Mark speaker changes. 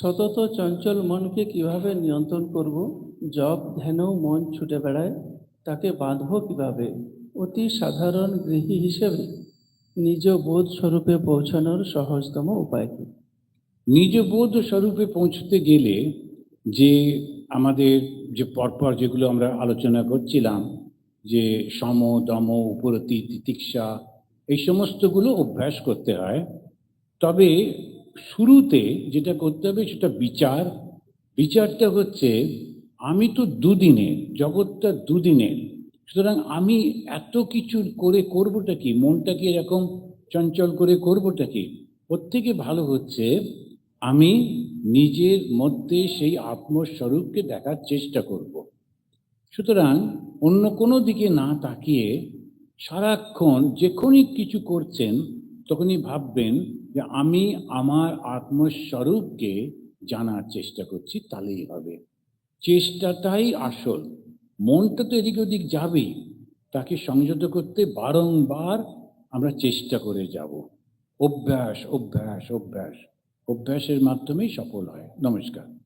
Speaker 1: সতত চঞ্চল মনকে কীভাবে নিয়ন্ত্রণ করব? জব ধ্যানেও মন ছুটে বেড়ায়, তাকে বাঁধব কীভাবে? অতি সাধারণ গৃহী হিসেবে নিজ বোধ স্বরূপে পৌঁছানোর সহজতম উপায় কি?
Speaker 2: নিজ বোধ স্বরূপে পৌঁছতে গেলে যে আমাদের যে পরপর যেগুলো আমরা আলোচনা করছিলাম, যে সম, দম, উপরতি, তিতিক্ষা, এই সমস্তগুলো অভ্যাস করতে হয়। তবে শুরুতে যেটা করতে হবে সেটা বিচার। বিচারটা হচ্ছে, আমি তো দুদিনে জগৎটা দুদিনে সুতরাং আমি এত কিছু করে করবোটা কি? মনটাকে এরকম চঞ্চল করে করবোটা কি? ওর থেকে ভালো হচ্ছে, আমি নিজের মধ্যে সেই আত্মস্বরূপকে দেখার চেষ্টা করব। সুতরাং অন্য কোনো দিকে না তাকিয়ে সারাক্ষণ যখনই কিছু করছেন তখনই ভাববেন যে আমি আমার আত্মস্বরূপকে জানার চেষ্টা করছি, তাহলেই হবে। চেষ্টাটাই আসল। মনটা তো এদিক ওদিক যাবেই। তাকে সংযত করতে বারংবার আমরা চেষ্টা করে যাব। অভ্যাস অভ্যাস অভ্যাস। অভ্যাসের মাধ্যমেই সফল হয়। নমস্কার।